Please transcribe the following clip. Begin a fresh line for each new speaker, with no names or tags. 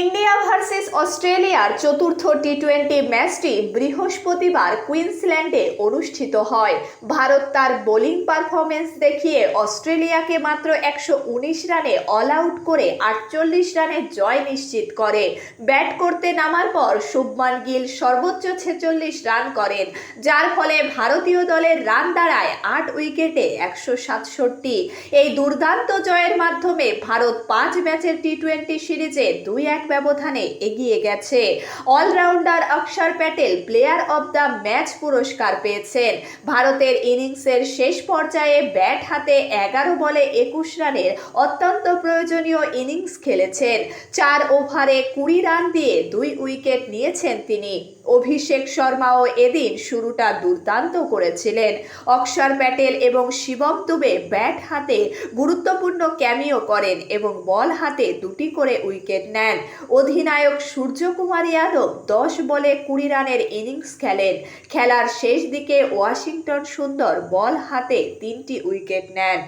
India versus অস্ট্রেলিয়ার চতুর্থ T twenty ম্যাচটি বৃহস্পতিবার কুইন্সল্যান্ডে অনুষ্ঠিত হয়। ভারত তার বোলিং পারফরমেন্স দেখিয়ে অস্ট্রেলিয়াকে মাত্র একশো উনিশ রানে অল আউট করে আটচল্লিশ রানে জয় নিশ্চিত করে। ব্যাট করতে নামার পর শুভমান গিল সর্বোচ্চ ছেচল্লিশ রান করেন, যার ফলে ভারতীয় দলের রান দাঁড়ায় আট উইকেটে একশো সাতষট্টি। এই দুর্দান্ত জয়ের মাধ্যমে ভারত পাঁচ ম্যাচের টি টোয়েন্টি সিরিজে দুই এক ব্যবধানে এগিয়ে গেছে। Allrounder Akshar Patel player of the match পুরস্কার পেয়েছেন। ভারতের ইনিংসের শেষ পর্যায়ে ব্যাট হাতে এগারো বলে একুশ রানের অত্যন্ত প্রয়োজনীয় ইনিংস খেলেছেন। চার ওভারে কুড়ি রান দিয়ে দুই উইকেট নিয়েছেন তিনি। অভিষেক শর্মাও এদিন শুরুটা দুর্দান্ত করেছিলেন। অক্ষর প্যাটেল এবং শিবম দুবে ব্যাট হাতে গুরুত্বপূর্ণ ক্যামিও করেন এবং বল হাতে দুটি করে উইকেট নেন। অধিনায়ক সূর্যকুমার যাদব দশ বলে কুড়ি রানের ইনিংস খেলেন। খেলার শেষ দিকে ওয়াশিংটন সুন্দর বল হাতে তিনটি উইকেট নেন।